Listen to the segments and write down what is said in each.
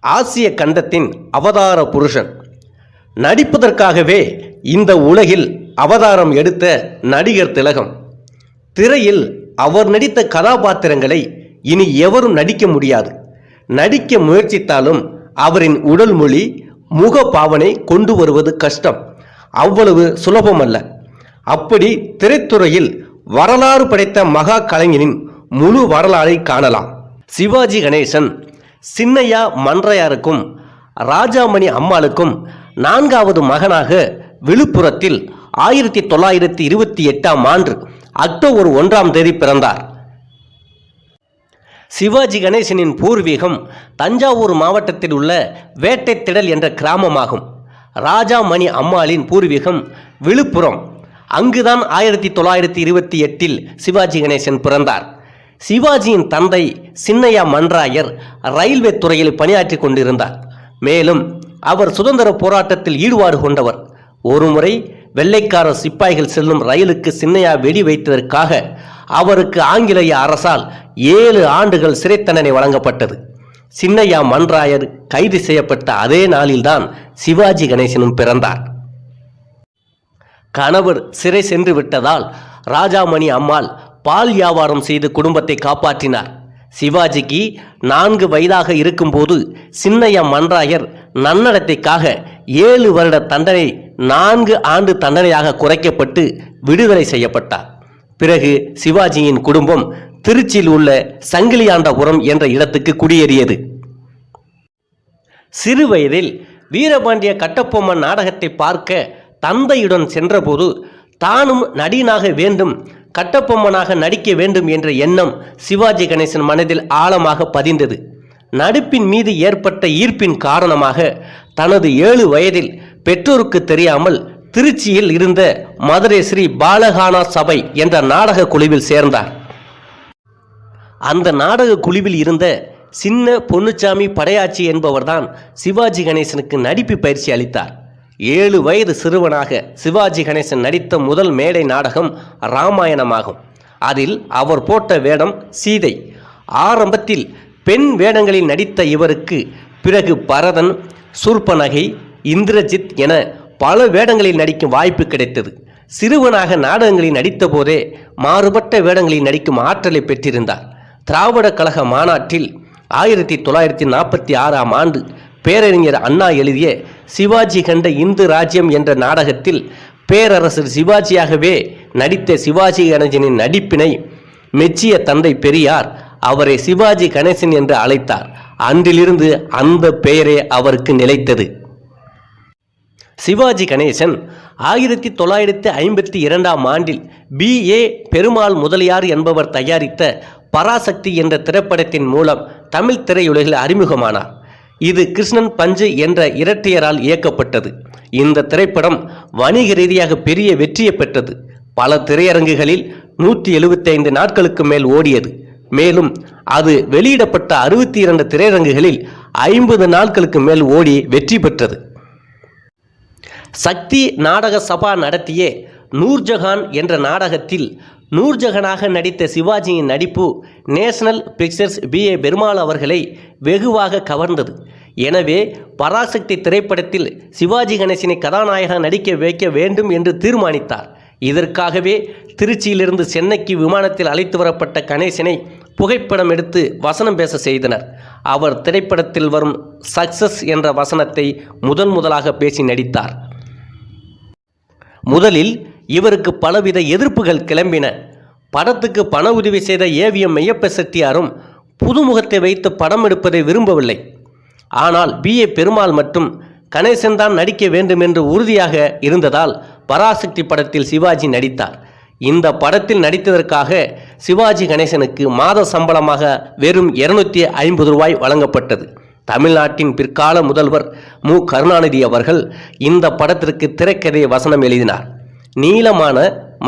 ஆசிய கண்டத்தின் அவதார புருஷன். நடிப்பதற்காகவே இந்த உலகில் அவதாரம் எடுத்த நடிகர் திலகம். திரையில் அவர் நடித்த கதாபாத்திரங்களை இனி எவரும் நடிக்க முடியாது. நடிக்க முயற்சித்தாலும் அவரின் உடல் மொழி முக பாவனை கொண்டு வருவது கஷ்டம். அவ்வளவு சுலபமல்ல. அப்படி திரைத்துறையில் வரலாறு படைத்த மகா கலைஞனின் முழு வரலாறை காணலாம். சிவாஜி கணேசன் சின்னையா மன்றையாருக்கும் ராஜாமணி அம்மாளுக்கும் நான்காவது மகனாக விழுப்புரத்தில் ஆயிரத்தி தொள்ளாயிரத்தி இருபத்தி எட்டாம் ஆண்டு அக்டோபர் ஒன்றாம் தேதி பிறந்தார். சிவாஜி கணேசனின் பூர்வீகம் தஞ்சாவூர் மாவட்டத்தில் உள்ள வேட்டைத்திடல் என்ற கிராமமாகும். ராஜாமணி அம்மாளின் பூர்வீகம் விழுப்புரம். அங்குதான் ஆயிரத்தி தொள்ளாயிரத்தி இருபத்தி எட்டில் சிவாஜி கணேசன் பிறந்தார். சிவாஜியின் தந்தை சின்னையா மன்றாயர் ரயில்வே துறையில் பணியாற்றி கொண்டிருந்தார். மேலும் அவர் சுதந்திர போராட்டத்தில் ஈடுபாடு கொண்டவர். ஒருமுறை வெள்ளைக்கார சிப்பாய்கள் செல்லும் ரயிலுக்கு சின்னையா வெடி வைத்ததற்காக அவருக்கு ஆங்கிலேய அரசால் ஏழு ஆண்டுகள் சிறை தண்டனை வழங்கப்பட்டது. சின்னையா மன்றாயர் கைது செய்யப்பட்ட அதே நாளில்தான் சிவாஜி கணேசனும் பிறந்தார். கணவர் சிறை சென்று விட்டதால் ராஜாமணி அம்மாள் பால் வியாபாரம் செய்து குடும்பத்தை காப்பாற்றினார். சிவாஜிக்கு நான்கு வயதாக இருக்கும்போது சின்னையா மன்றாயர் நன்னடத்தைக்காக ஏழு வருட தண்டனை நான்கு ஆண்டு தண்டனையாக குறைக்கப்பட்டு விடுதலை செய்யப்பட்டார். பிறகு சிவாஜியின் குடும்பம் திருச்சியில் உள்ள சங்கிலியாண்டபுரம் என்ற இடத்துக்கு குடியேறியது. சிறு வயதில் வீரபாண்டிய கட்டபொம்மன் நாடகத்தை பார்க்க தந்தையுடன் சென்றபோது தானும் நடிகனாக வேண்டும் கட்டப்பொம்மனாக நடிக்க வேண்டும் என்ற எண்ணம் சிவாஜி கணேசன் மனதில் ஆழமாக பதிந்தது. நடிப்பின் மீது ஏற்பட்ட ஈர்ப்பின் காரணமாக தனது ஏழு வயதில் பெற்றோருக்கு தெரியாமல் திருச்சியில் இருந்த மதுரை ஸ்ரீ பாலகானா சபை என்ற நாடக குழுவில் சேர்ந்தார். அந்த நாடக குழுவில் இருந்த சின்ன பொன்னுச்சாமி படையாச்சி என்பவர்தான் சிவாஜி கணேசனுக்கு நடிப்பு பயிற்சி அளித்தார். ஏழு வயது சிறுவனாக சிவாஜி கணேசன் நடித்த முதல் மேடை நாடகம் ராமாயணமாகும். அதில் அவர் போட்ட வேடம் சீதை. ஆரம்பத்தில் பெண் வேடங்களில் நடித்த இவருக்கு பிறகு பரதன் சூர்பனகை இந்திரஜித் என பல வேடங்களில் நடிக்கும் வாய்ப்பு கிடைத்தது. சிறுவனாக நாடகங்களில் நடித்த போதே மாறுபட்ட வேடங்களில் நடிக்கும் ஆற்றலை பெற்றிருந்தார். திராவிட கழக மாநாட்டில் ஆயிரத்தி தொள்ளாயிரத்தி நாற்பத்தி ஆறாம் ஆண்டு பேரறிஞர் அண்ணா எழுதிய சிவாஜி கண்ட இந்து ராஜ்யம் என்ற நாடகத்தில் பேரரசர் சிவாஜியாகவே நடித்த சிவாஜி கணேசனின் நடிப்பினை மெச்சிய தந்தை பெரியார் அவரை சிவாஜி கணேசன் என்று அழைத்தார். அன்றிலிருந்து அந்த பெயரே அவருக்கு நிலைத்தது. சிவாஜி கணேசன் ஆயிரத்தி தொள்ளாயிரத்தி ஐம்பத்தி இரண்டாம் ஆண்டில் பி ஏ பெருமாள் முதலியார் என்பவர் தயாரித்த பராசக்தி என்ற திரைப்படத்தின் மூலம் தமிழ் திரையுலகில் அறிமுகமானார். இது கிருஷ்ணன் பஞ்சு என்ற இரட்டையரால் இயக்கப்பட்டது. இந்த திரைப்படம் வணிக ரீதியாக பெரிய வெற்றியை பெற்றது. பல திரையரங்குகளில் நூற்றி எழுபத்தைந்து நாட்களுக்கு மேல் ஓடியது. மேலும் அது வெளியிடப்பட்ட அறுபத்தி இரண்டு திரையரங்குகளில் ஐம்பது நாட்களுக்கு மேல் ஓடி வெற்றி பெற்றது. சக்தி நாடக சபா நடத்திய நூர்ஜஹான் என்ற நாடகத்தில் நூர்ஜகனாக நடித்த சிவாஜியின் நடிப்பு national pictures P A Perumal அவர்களை வெகுவாக கவர்ந்தது. எனவே பராசக்தி திரைப்படத்தில் சிவாஜி கணேசனை கதாநாயகன் நடிக்க வைக்க வேண்டும் என்று தீர்மானித்தார். இதற்காகவே திருச்சியிலிருந்து சென்னைக்கு விமானத்தில் அழைத்து வரப்பட்ட கணேசனை புகைப்படம் எடுத்து வசனம் பேச செய்தனர். அவர் திரைப்படத்தில் வரும் சக்சஸ் என்ற வசனத்தை முதன் முதலாக பேசி நடித்தார். முதலில் இவருக்கு பலவித எதிர்ப்புகள் கிளம்பின. படத்துக்கு பண உதவி செய்த ஏவிஎம் மெய்யப்ப செட்டியாரும் புதுமுகத்தை வைத்து படம் எடுப்பதை விரும்பவில்லை. ஆனால் பி. ஏ. பெருமாள் மற்றும் கணேசன் தான் நடிக்க வேண்டும் என்று உறுதியாக இருந்ததால் பராசக்தி படத்தில் சிவாஜி நடித்தார். இந்த படத்தில் நடித்ததற்காக சிவாஜி கணேசனுக்கு மாத சம்பளமாக வெறும் இருநூத்தி ஐம்பது ரூபாய் வழங்கப்பட்டது. தமிழ்நாட்டின் பிற்கால முதல்வர் மு. கருணாநிதி அவர்கள் இந்த படத்திற்கு திரைக்கதை வசனம் எழுதினார். நீளமான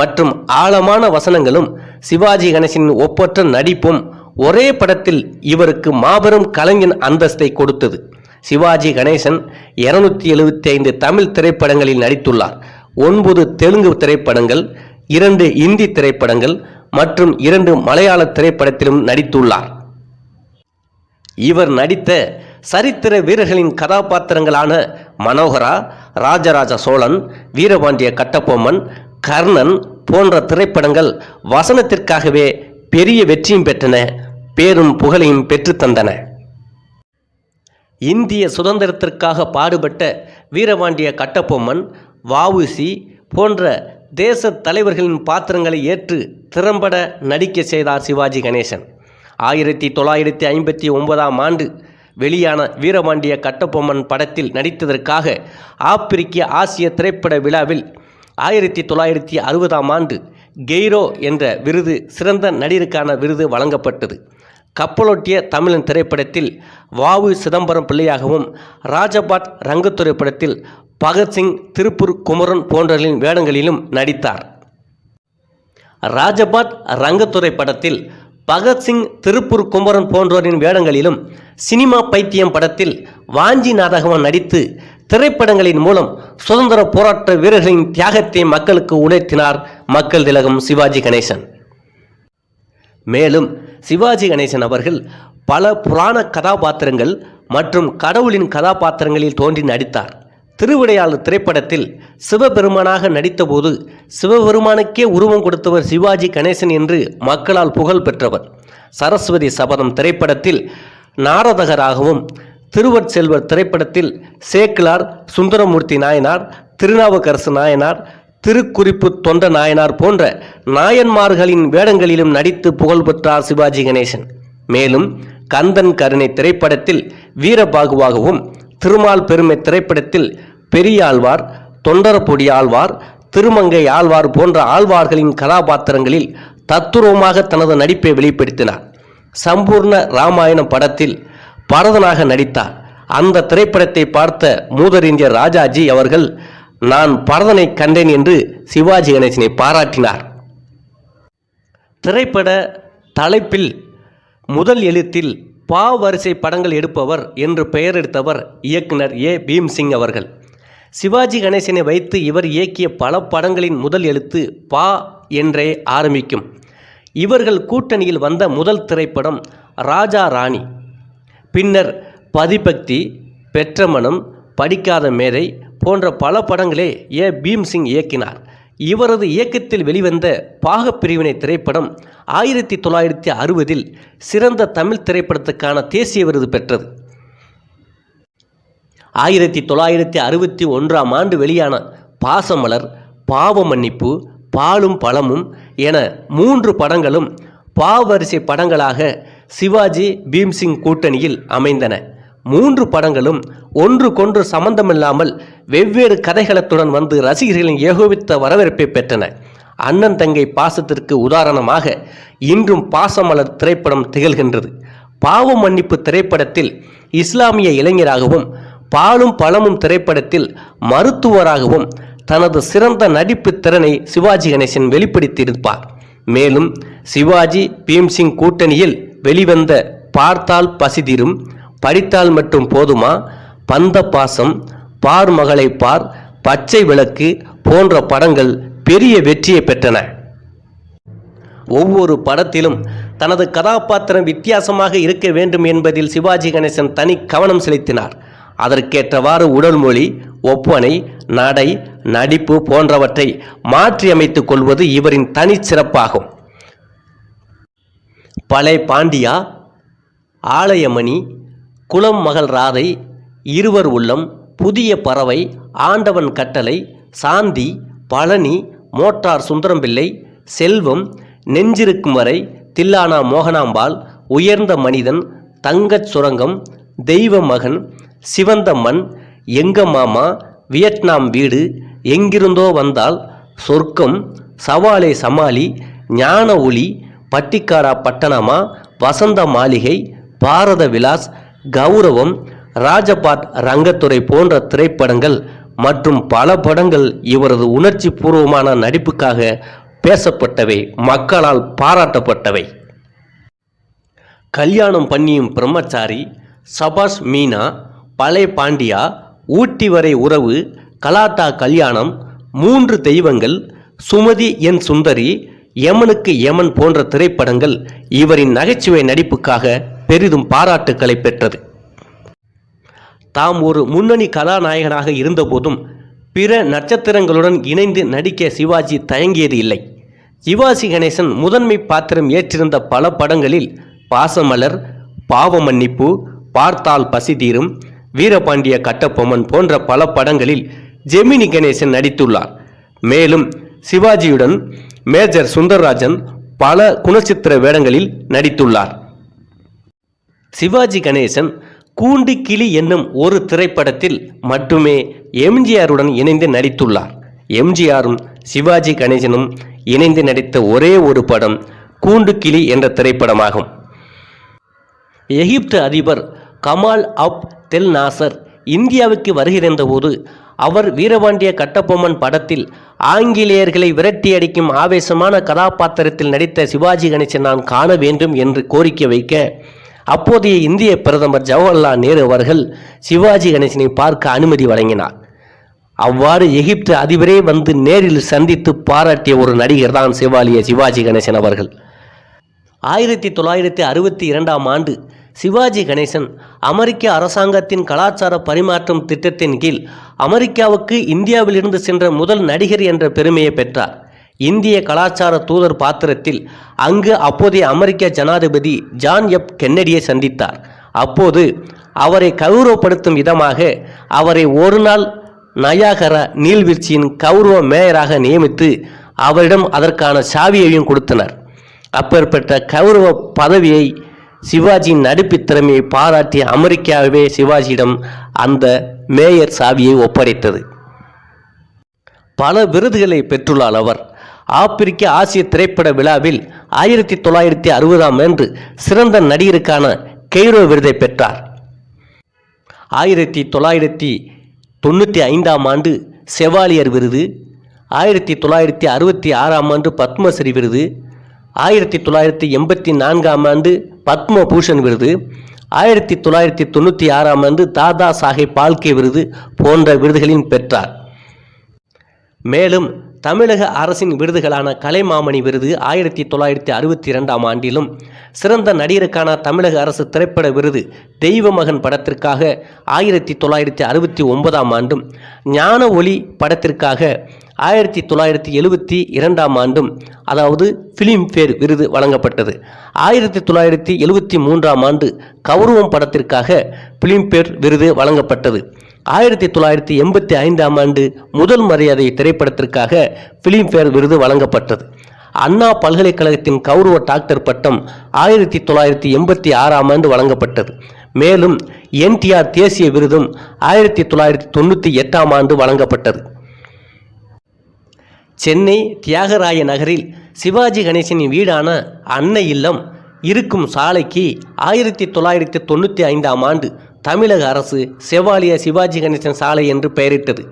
மற்றும் ஆழமான வசனங்களும் சிவாஜி கணேசனின் ஒப்பற்ற நடிப்பும் ஒரே படத்தில் இவருக்கு மாபெரும் கலைஞன் அந்தஸ்தை கொடுத்தது. சிவாஜி கணேசன் இருநூத்தி எழுபத்தி ஐந்து தமிழ் திரைப்படங்களில் நடித்துள்ளார். ஒன்பது தெலுங்கு திரைப்படங்கள் இரண்டு இந்தி திரைப்படங்கள் மற்றும் இரண்டு மலையாள திரைப்படத்திலும் நடித்துள்ளார். இவர் நடித்த சரித்திர வீரர்களின் கதாபாத்திரங்களான மனோகரா ராஜராஜ சோழன் வீரபாண்டிய கட்டபொம்மன் கர்ணன் போன்ற திரைப்படங்கள் வசனத்திற்காகவே பெரிய வெற்றியும் பெற்றன பேரும் புகழையும் பெற்றுத்தந்தன இந்திய சுதந்திரத்திற்காக பாடுபட்ட வீரபாண்டிய கட்டபொம்மன் வஉசி போன்ற தேச தலைவர்களின் பாத்திரங்களை ஏற்று திறம்பட நடிக்க செய்தார் சிவாஜி கணேசன். ஆயிரத்தி தொள்ளாயிரத்தி ஐம்பத்தி ஒன்பதாம் ஆண்டு வெளியான வீரபாண்டிய கட்டபொம்மன் படத்தில் நடித்ததற்காக ஆப்பிரிக்க ஆசிய திரைப்பட விழாவில் ஆயிரத்தி தொள்ளாயிரத்தி அறுபதாம் ஆண்டு கெய்ரோ என்ற விருது சிறந்த நடிகருக்கான விருது வழங்கப்பட்டது. கப்பலொட்டிய தமிழன் திரைப்படத்தில் வாவு சிதம்பரம் பிள்ளையாகவும் ராஜபாட் ரங்கத்துறை படத்தில் பகத்சிங் திருப்பூர் குமரன் போன்றவர்களின் வேடங்களிலும் நடித்தார். ராஜபாட் ரங்கத்துறை படத்தில் பகத்சிங் திருப்பூர் குமரன் போன்றோரின் வேடங்களிலும் சினிமா பைத்தியம் படத்தில் வாஞ்சி நாதகவன் நடித்து திரைப்படங்களின் மூலம் சுதந்திர போராட்ட வீரர்களின் தியாகத்தை மக்களுக்கு உணர்த்தினார் மக்கள் திலகம் சிவாஜி கணேசன். மேலும் சிவாஜி கணேசன் அவர்கள் பல புராண கதாபாத்திரங்கள் மற்றும் கடவுளின் கதாபாத்திரங்களில் தோன்றி நடித்தார். திருவிடையாளர் திரைப்படத்தில் சிவபெருமானாக நடித்தபோது சிவபெருமானுக்கே உருவம் கொடுத்தவர் சிவாஜி கணேசன் என்று மக்களால் புகழ் பெற்றவர். சரஸ்வதி சபதம் திரைப்படத்தில் நாரதகராகவும் திருவற்செல்வர் திரைப்படத்தில் சேக்கிலார் சுந்தரமூர்த்தி நாயனார் திருநாவுக்கரசு நாயனார் திருக்குறிப்பு தொண்ட நாயனார் போன்ற நாயன்மார்களின் வேடங்களிலும் நடித்து புகழ் பெற்றார் சிவாஜி கணேசன். மேலும் கந்தன் கருணை திரைப்படத்தில் வீரபாகுவாகவும் திருமால் பெருமை திரைப்படத்தில் பெரியாழ்வார் தொண்டரப்பொடி ஆழ்வார் திருமங்கை ஆழ்வார் போன்ற ஆழ்வார்களின் கதாபாத்திரங்களில் தத்துரூபமாக தனது நடிப்பை வெளிப்படுத்தினார். சம்பூர்ண ராமாயணம் படத்தில் பரதனாக நடித்தார். அந்த திரைப்படத்தை பார்த்த மூதறிஞர் ராஜாஜி அவர்கள் நான் பரதனை கண்டேன் என்று சிவாஜி கணேசனை பாராட்டினார். திரைப்பட தலைப்பில் முதல் எழுத்தில் பா வரிசை படங்கள் எடுப்பவர் என்று பெயர் எடுத்தவர் இயக்குனர் ஏ. பீம்சிங் அவர்கள். சிவாஜி கணேசனை வைத்து இவர் இயக்கிய பல படங்களின் முதல் எழுத்து பா என்றே ஆரம்பிக்கும். இவர்கள் கூட்டணியில் வந்த முதல் திரைப்படம் ராஜா ராணி. பின்னர் பதிபக்தி பெற்றமணம் படிக்காத மேதை போன்ற பல படங்களே ஏ. பீம்சிங் இயக்கினார். இவரது இயக்கத்தில் வெளிவந்த பாகப்பிரிவினை திரைப்படம் ஆயிரத்தி தொள்ளாயிரத்தி அறுபதில் சிறந்த தமிழ் திரைப்படத்துக்கான தேசிய விருது பெற்றது. ஆயிரத்தி தொள்ளாயிரத்தி அறுபத்தி ஒன்றாம் ஆண்டு வெளியான பாசமலர் பாவ மன்னிப்பு பாலும் பழமும் என மூன்று படங்களும் பாவரிசை படங்களாக சிவாஜி பீம்சிங் கூட்டணியில் அமைந்தன. மூன்று படங்களும் ஒன்றுக்கொன்று சம்பந்தமில்லாமல் வெவ்வேறு கதைகளத்துடன் வந்து ரசிகர்களின் ஏகோபித்த வரவேற்பை பெற்றன. அண்ணன் தங்கை பாசத்திற்கு உதாரணமாக இன்றும் பாசமலர் திரைப்படம் திகழ்கின்றது. பாவ மன்னிப்பு திரைப்படத்தில் இஸ்லாமிய இளைஞராகவும் பாலும் பழமும் திரைப்படத்தில் மருத்துவராகவும் தனது சிறந்த நடிப்பு திறனை சிவாஜி கணேசன் வெளிப்படுத்தியிருப்பார். மேலும் சிவாஜி பீம்சிங் கூட்டணியில் வெளிவந்த பார்த்தால் பசிதிரும் படித்தால் மட்டும் போதுமா பந்த பாசம் பார் மகளை பார் பச்சை விளக்கு போன்ற படங்கள் பெரிய வெற்றியை பெற்றன. ஒவ்வொரு படத்திலும் தனது கதாபாத்திரம் வித்தியாசமாக இருக்க வேண்டும் என்பதில் சிவாஜி கணேசன் தனி கவனம் செலுத்தினார். அதற்கேற்றவாறு உடல் மொழி ஒப்பனை நடை நடிப்பு போன்றவற்றை மாற்றியமைத்துக் கொள்வது இவரின் தனிச்சிறப்பாகும் பழைய பாண்டியா ஆலயமணி குலம் மகள் ராதை இருவர் உள்ளம் புதிய பறவை ஆண்டவன் கட்டளை சாந்தி பழனி மோட்டார் சுந்தரம்பிள்ளை செல்வம் நெஞ்சிருக்கும் வரை தில்லானா மோகனாம்பாள் உயர்ந்த மனிதன் தங்கச் சுரங்கம் தெய்வ மகன் சிவந்த மண் எங்க மாமா வியட்நாம் வீடு எங்கிருந்தோ வந்தால் சொர்க்கம் சவாலே சமாளி ஞான ஒளி பட்டிக்காரா பட்டணமா வசந்த மாளிகை பாரத விலாஸ் கௌரவம் ராஜபாட் ரங்கத்துறை போன்ற திரைப்படங்கள் மற்றும் பல படங்கள் இவரது உணர்ச்சி பூர்வமான நடிப்புக்காக பேசப்பட்டவை மக்களால் பாராட்டப்பட்டவை. கல்யாணம் பண்ணியும் பிரம்மச்சாரி சபாஷ் மீனா பழைய பாண்டியா ஊட்டி வரை உறவு கலாட்டா கல்யாணம் மூன்று தெய்வங்கள் சுமதி என் சுந்தரி யமனுக்கு யமன் போன்ற திரைப்படங்கள் இவரின் நகைச்சுவை நடிப்புக்காக பெரிதும் பாராட்டுக்களை பெற்றது. தாம் ஒரு முன்னணி கதாநாயகனாக இருந்தபோதும் பிற நட்சத்திரங்களுடன் இணைந்து நடிக்க சிவாஜி தயங்கியது இல்லை. சிவாஜி கணேசன் முதன்மை பாத்திரம் ஏற்றிருந்த பல படங்களில் பாசமலர் பாவ மன்னிப்பு பார்த்தால் பசி தீரும் வீரபாண்டிய கட்டபொம்மன் போன்ற பல படங்களில் ஜெமினி கணேசன் நடித்துள்ளார். மேலும் சிவாஜியுடன் மேஜர் சுந்தர்ராஜன் பல குணச்சித்திர வேடங்களில் நடித்துள்ளார். சிவாஜி கணேசன் கூண்டு கிளி என்னும் ஒரு திரைப்படத்தில் மட்டுமே எம்ஜிஆருடன் இணைந்து நடித்துள்ளார். எம்ஜிஆரும் சிவாஜி கணேசனும் இணைந்து நடித்த ஒரே ஒரு படம் கூண்டு கிளி என்ற திரைப்படமாகும். எகிப்து அதிபர் கமால் அப் தெல் நாசர் இந்தியாவுக்கு வருகிறந்தபோது அவர் வீரபாண்டிய கட்டபொம்மன் படத்தில் ஆங்கிலேயர்களை விரட்டி அடிக்கும் ஆவேசமான கதாபாத்திரத்தில் நடித்த சிவாஜி கணேசன் நான் காண வேண்டும் என்று கோரிக்கை வைக்க அப்போதைய இந்திய பிரதமர் ஜவஹர்லால் நேரு அவர்கள் சிவாஜி கணேசனை பார்க்க அனுமதி வழங்கினார். அவ்வாறு எகிப்து அதிபரே வந்து நேரில் சந்தித்து பாராட்டிய ஒரு நடிகர் தான் சிவாலிய சிவாஜி கணேசன் அவர்கள். ஆயிரத்தி தொள்ளாயிரத்தி அறுபத்தி இரண்டாம் ஆண்டு சிவாஜி கணேசன் அமெரிக்க அரசாங்கத்தின் கலாச்சார பரிமாற்றம் திட்டத்தின் கீழ் அமெரிக்காவுக்கு இந்தியாவிலிருந்து சென்ற முதல் நடிகர் என்ற பெருமையை பெற்றார். இந்திய கலாச்சார தூதர் பாத்திரத்தில் அங்கு அப்போதைய அமெரிக்க ஜனாதிபதி ஜான் எப் கென்னடியை சந்தித்தார். அப்போது அவரை கௌரவப்படுத்தும் விதமாக அவரை ஒரு நாள் நயாகர நீர்வீழ்ச்சியின் கௌரவ மேயராக நியமித்து அவரிடம் அதற்கான சாவியையும் கொடுத்தனர். அப்பேற்பட்ட கௌரவ பதவியை சிவாஜியின் நடிப்பு திறமையை பாராட்டிய அமெரிக்காவே சிவாஜியிடம் அந்த மேயர் சாவியை ஒப்படைத்தது. பல விருதுகளை பெற்றுள்ளார் அவர். ஆப்பிரிக்க ஆசிய திரைப்பட விழாவில் ஆயிரத்தி தொள்ளாயிரத்தி அறுபதாம் ஆண்டு சிறந்த நடிகருக்கான கெய்ரோ விருதை பெற்றார். ஆயிரத்தி தொள்ளாயிரத்தி தொண்ணூற்றி ஐந்தாம் ஆண்டு செவாலியர் விருது ஆயிரத்தி தொள்ளாயிரத்தி அறுபத்தி ஆறாம் ஆண்டு பத்மஸ்ரீ விருது ஆயிரத்தி தொள்ளாயிரத்தி எண்பத்தி நான்காம் ஆண்டு பத்ம பூஷன் விருது. ஆயிரத்தி தொள்ளாயிரத்தி தொண்ணூற்றி ஆறாம் ஆண்டு தாதா சாஹேப் பால்கே விருது போன்ற விருதுகளின் பெற்றார். மேலும் தமிழக அரசின் விருதுகளான கலைமாமணி விருது ஆயிரத்தி தொள்ளாயிரத்தி அறுபத்தி இரண்டாம் ஆண்டிலும் சிறந்த நடிகருக்கான தமிழக அரசு திரைப்பட விருது தெய்வ மகன் படத்திற்காக ஆயிரத்தி தொள்ளாயிரத்தி அறுபத்தி ஒன்பதாம் ஆண்டும் ஞான ஒளி படத்திற்காக ஆயிரத்தி தொள்ளாயிரத்தி எழுபத்தி இரண்டாம் ஆண்டும் அதாவது ஃபிலிம்ஃபேர் விருது வழங்கப்பட்டது. ஆயிரத்தி தொள்ளாயிரத்தி எழுபத்தி மூன்றாம் ஆண்டு கௌரவம் படத்திற்காக ஃபிலிம்ஃபேர் விருது வழங்கப்பட்டது. ஆயிரத்தி தொள்ளாயிரத்தி எண்பத்தி ஐந்தாம் ஆண்டு முதல் மரியாதை திரைப்படத்திற்காக ஃபிலிம்ஃபேர் விருது வழங்கப்பட்டது. அண்ணா பல்கலைக்கழகத்தின் கௌரவ டாக்டர் பட்டம் ஆயிரத்தி தொள்ளாயிரத்தி எண்பத்தி ஆறாம் ஆண்டு வழங்கப்பட்டது. மேலும் என்டிஆர் தேசிய விருதும் ஆயிரத்தி தொள்ளாயிரத்தி தொண்ணூற்றி எட்டாம் ஆண்டு வழங்கப்பட்டது. சென்னை தியாகராய நகரில் சிவாஜி கணேசனின் வீடான அன்னை இல்லம் இருக்கும் சாலைக்கு ஆயிரத்தி தொள்ளாயிரத்தி தொண்ணூற்றி ஐந்தாம் ஆண்டு தமிழக அரசு செவாலிய சிவாஜி கணேசன் சாலை என்று பெயரிட்டது.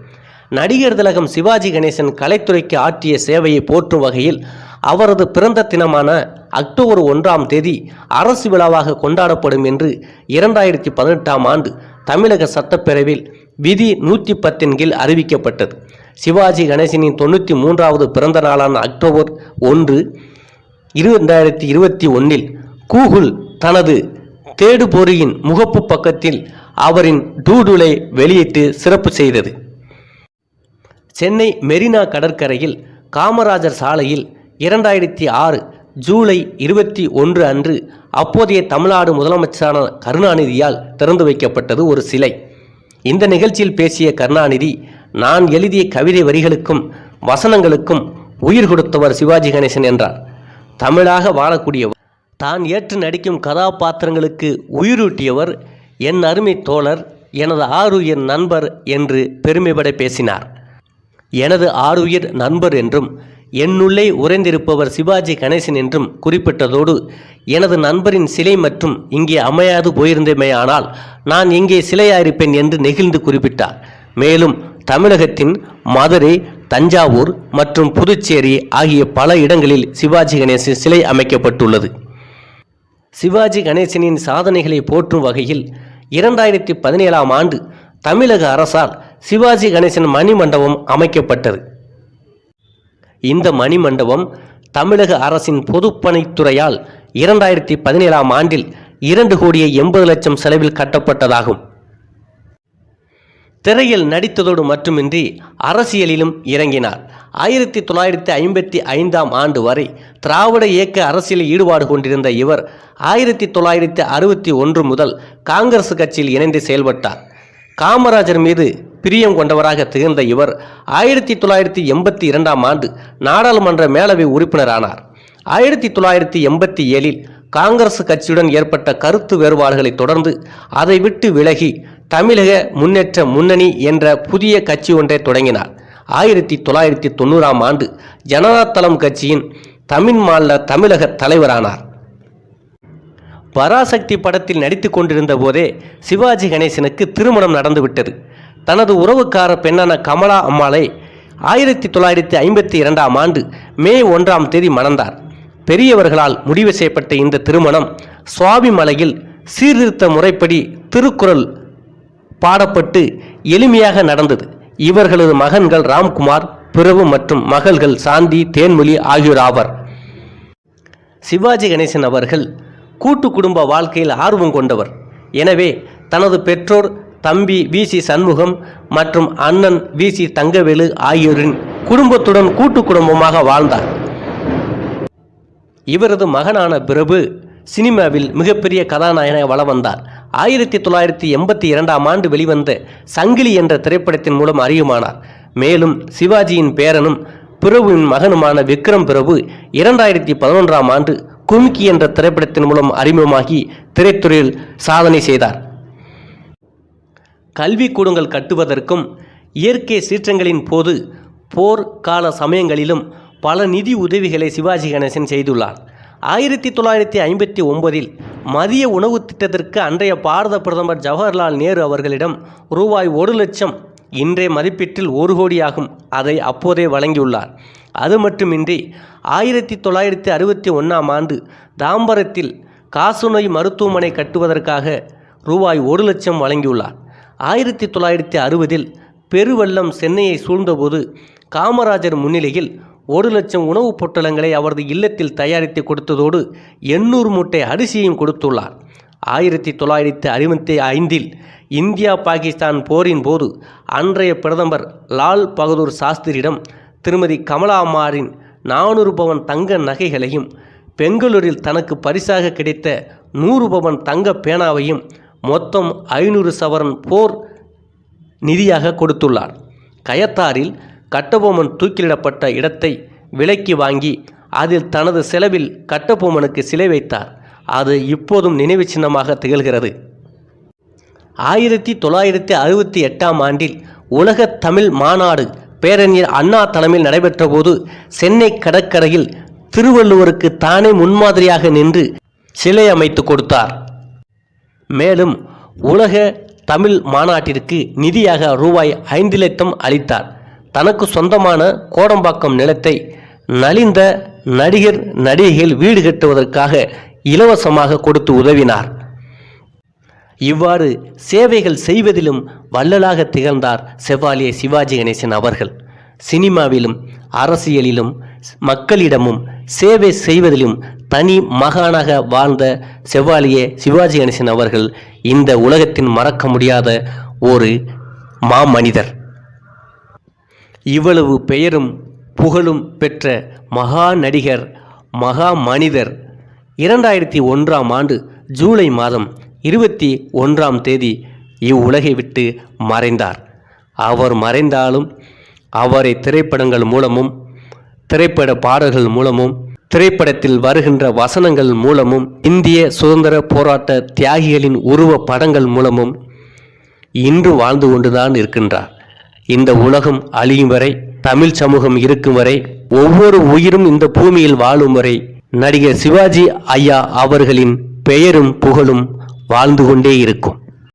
நடிகர் திலகம் சிவாஜி கணேசன் கலைத்துறைக்கு ஆற்றிய சேவையை போற்றும் வகையில் அவரது பிறந்த தினமான அக்டோபர் ஒன்றாம் தேதி அரசு விழாவாக கொண்டாடப்படும் என்று இரண்டாயிரத்தி பதினெட்டாம் ஆண்டு தமிழக சட்டப்பேரவையில் விதி நூற்றி பத்தின் கீழ் அறிவிக்கப்பட்டது. சிவாஜி கணேசனின் தொண்ணூற்றி மூன்றாவது பிறந்த நாளான அக்டோபர் ஒன்று இரண்டாயிரத்தி இருபத்தி ஒன்றில் கூகுள் தனது தேடுபொறியின் முகப்பு பக்கத்தில் அவரின் டூடுலை வெளியிட்டு சிறப்பு செய்தது. சென்னை மெரினா கடற்கரையில் காமராஜர் சாலையில் இரண்டாயிரத்தி ஆறு ஜூலை இருபத்தி ஒன்று அன்று அப்போதைய தமிழ்நாடு முதலமைச்சரான கருணாநிதியால் திறந்து வைக்கப்பட்டது ஒரு சிலை. இந்த நிகழ்ச்சியில் பேசிய கருணாநிதி நான் எழுதிய கவிதை வரிகளுக்கும் வசனங்களுக்கும் உயிர் கொடுத்தவர் சிவாஜி கணேசன் என்றார். தமிழாக வாழக்கூடியவர் தான் ஏற்று நடிக்கும் கதாபாத்திரங்களுக்கு உயிரூட்டியவர் என் அருமை தோழர் எனது ஆருயிர் நண்பர் என்று பெருமைப்பட பேசினார். எனது ஆருயிர் நண்பர் என்றும் என்னுள்ளே உறைந்திருப்பவர் சிவாஜி கணேசன் என்றும் குறிப்பிட்டதோடு எனது நண்பரின் சிலை மற்றும் இங்கே அமையாது போயிருந்தமேயானால் நான் இங்கே சிலையாயிருப்பேன் என்று நெகிழ்ந்து குறிப்பிட்டார். மேலும் தமிழகத்தின் மதுரை தஞ்சாவூர் மற்றும் புதுச்சேரி ஆகிய பல இடங்களில் சிவாஜி கணேசன் சிலை அமைக்கப்பட்டுள்ளது. சிவாஜி கணேசனின் சாதனைகளை போற்றும் வகையில் இரண்டாயிரத்தி பதினேழாம் ஆண்டு தமிழக அரசால் சிவாஜி கணேசன் மணிமண்டபம் அமைக்கப்பட்டது. இந்த மணிமண்டபம் தமிழக அரசின் பொதுப்பணித்துறையால் இரண்டாயிரத்தி பதினேழாம் ஆண்டில் இரண்டு கோடியே எண்பது லட்சம் செலவில் கட்டப்பட்டதாகும். திரையில் நடித்ததோடு மட்டுமின்றி அரசியலிலும் இறங்கினார். ஆயிரத்தி தொள்ளாயிரத்தி ஐம்பத்தி ஐந்தாம் ஆண்டு வரை திராவிட இயக்க அரசியலில் ஈடுபாடு கொண்டிருந்த இவர் ஆயிரத்தி தொள்ளாயிரத்தி அறுபத்தி ஒன்று முதல் காங்கிரஸ் கட்சியில் இணைந்து செயல்பட்டார். காமராஜர் மீது பிரியம் கொண்டவராக திகழ்ந்த இவர் ஆயிரத்தி தொள்ளாயிரத்தி எண்பத்தி இரண்டாம் ஆண்டு நாடாளுமன்ற மேலவை உறுப்பினரானார். ஆயிரத்தி தொள்ளாயிரத்தி எண்பத்தி ஏழில் காங்கிரஸ் கட்சியுடன் ஏற்பட்ட கருத்து வேறுபாடுகளை தொடர்ந்து அதை விட்டு விலகி தமிழக முன்னேற்ற முன்னணி என்ற புதிய கட்சி ஒன்றை தொடங்கினார். ஆயிரத்தி தொள்ளாயிரத்தி தொண்ணூறாம் ஆண்டு ஜனதாதளம் கட்சியின் தமிழ் மாநில தமிழக தலைவரானார். பராசக்தி படத்தில் நடித்து கொண்டிருந்த போதே சிவாஜி கணேசனுக்கு திருமணம் நடந்துவிட்டது. தனது உறவுக்கார பெண்ணான கமலா அம்மாளை ஆயிரத்தி தொள்ளாயிரத்தி ஐம்பத்தி இரண்டாம் ஆண்டு மே ஒன்றாம் தேதி மணந்தார். பெரியவர்களால் முடிவு செய்யப்பட்ட இந்த திருமணம் சுவாமி மலையில் சீர்திருத்த முறைப்படி திருக்குறள் பாடப்பட்டு எளிமையாக நடந்தது. இவர்களது மகன்கள் ராம்குமார் பிரபு மற்றும் மகள்கள் சாந்தி தேன்மொழி ஆகியோர் ஆவர். சிவாஜி கணேசன் அவர்கள் கூட்டு குடும்ப வாழ்க்கையில் ஆர்வம் கொண்டவர். எனவே தனது பெற்றோர் தம்பி வி. சி. சண்முகம் மற்றும் அண்ணன் வி. சி. தங்கவேலு ஆகியோரின் குடும்பத்துடன் கூட்டு குடும்பமாக வாழ்ந்தார். இவரது மகனான பிரபு சினிமாவில் மிகப்பெரிய கதாநாயகனாக வள வந்தார். ஆயிரத்தி தொள்ளாயிரத்தி எண்பத்தி இரண்டாம் ஆண்டு வெளிவந்த சங்கிலி என்ற திரைப்படத்தின் மூலம் அறியுமானார். மேலும் சிவாஜியின் பேரனும் பிரபுவின் மகனுமான விக்ரம் பிரபு இரண்டாயிரத்தி பதினொன்றாம் ஆண்டு கும்கி என்ற திரைப்படத்தின் மூலம் அறிமுகமாகி திரைத்துறையில் சாதனை செய்தார். கல்விக்கூடங்கள் கட்டுவதற்கும் இயற்கை சீற்றங்களின் போது போர் கால சமயங்களிலும் பல நிதி உதவிகளை சிவாஜி கணேசன் செய்துள்ளார். ஆயிரத்தி தொள்ளாயிரத்தி ஐம்பத்தி ஒன்பதில் மதிய உணவு திட்டத்திற்கு அன்றைய பாரத பிரதமர் ஜவஹர்லால் நேரு அவர்களிடம் ரூபாய் ஒரு லட்சம் இன்றைய மதிப்பீட்டில் ஒரு கோடியாகும் அதை அப்போதே வழங்கியுள்ளார். அது மட்டுமின்றி ஆயிரத்தி தொள்ளாயிரத்தி அறுபத்தி ஒன்றாம் ஆண்டு தாம்பரத்தில் காசுநோய் மருத்துவமனை கட்டுவதற்காக ரூபாய் ஒரு லட்சம் வழங்கியுள்ளார். ஆயிரத்தி தொள்ளாயிரத்தி அறுபதில் பெருவெள்ளம் சென்னையை சூழ்ந்தபோது காமராஜர் முன்னிலையில் ஒரு லட்சம் உணவுப் பொட்டலங்களை அவரது இல்லத்தில் தயாரித்து கொடுத்ததோடு எண்ணூறு மூட்டை அரிசியையும் கொடுத்துள்ளார். ஆயிரத்தி தொள்ளாயிரத்தி அறுபத்தி ஐந்தில் இந்தியா பாகிஸ்தான் போரின் போது அன்றைய பிரதமர் லால் பகதூர் சாஸ்திரியிடம் திருமதி கமலா அம்மாரின் நானூறு பவன் தங்க நகைகளையும் பெங்களூரில் தனக்கு பரிசாக கிடைத்த நூறு பவன் தங்க பேனாவையும் மொத்தம் ஐநூறு சவரன் போர் நிதியாக கொடுத்துள்ளார். கயத்தாரில் கட்டபொம்மன் தூக்கிலிடப்பட்ட இடத்தை விலைக்கு வாங்கி அதில் தனது செலவில் கட்டபொம்மனுக்கு சிலை வைத்தார். அது இப்போதும் நினைவு சின்னமாக திகழ்கிறது. ஆயிரத்தி தொள்ளாயிரத்தி அறுபத்தி எட்டாம் ஆண்டில் உலக தமிழ் மாநாடு பேரறிஞர் அண்ணா தலைமையில் நடைபெற்றபோது சென்னை கடற்கரையில் திருவள்ளுவருக்கு தானே முன்மாதிரியாக நின்று சிலை அமைத்து கொடுத்தார். மேலும் உலக தமிழ் மாநாட்டிற்கு நிதியாக ரூபாய் ஐந்து லட்சம் அளித்தார். தனக்கு சொந்தமான கோடம்பாக்கம் நிலத்தை நலிந்த நடிகர் நடிகைகள் வீடு கட்டுவதற்காக இலவசமாக கொடுத்து உதவினார். இவ்வாறு சேவைகள் செய்வதிலும் வள்ளலாக திகழ்ந்தார் செவ்வாலிய சிவாஜி கணேசன் அவர்கள். சினிமாவிலும் அரசியலிலும் மக்களிடமும் சேவை செய்வதிலும் தனி மகானாக வாழ்ந்த செவ்வாலிய சிவாஜி கணேசன் அவர்கள் இந்த உலகத்தின் மறக்க முடியாத ஒரு மாமனிதர். இவ்வளவு பெயரும் புகழும் பெற்ற மகா நடிகர் மகா மனிதர். இரண்டாயிரத்தி ஒன்றாம் ஆண்டு ஜூலை மாதம் இருபத்தி ஒன்றாம் தேதி இவ்வுலகை விட்டு மறைந்தார். அவர் மறைந்தாலும் அவரை திரைப்படங்கள் மூலமும் திரைப்பட பாடல்கள் மூலமும் திரைப்படத்தில் வருகின்ற வசனங்கள் மூலமும் இந்திய சுதந்திர போராட்ட தியாகிகளின் உருவ படங்கள் மூலமும் இன்று வாழ்ந்து கொண்டுதான் இருக்கின்றார். இந்த உலகம் அழியும் வரை தமிழ் சமூகம் இருக்கும் வரை ஒவ்வொரு உயிரும் இந்த பூமியில் வாழும் வரை நடிகர் சிவாஜி ஐயா அவர்களின் பெயரும் புகழும் வாழ்ந்து கொண்டே இருக்கும்.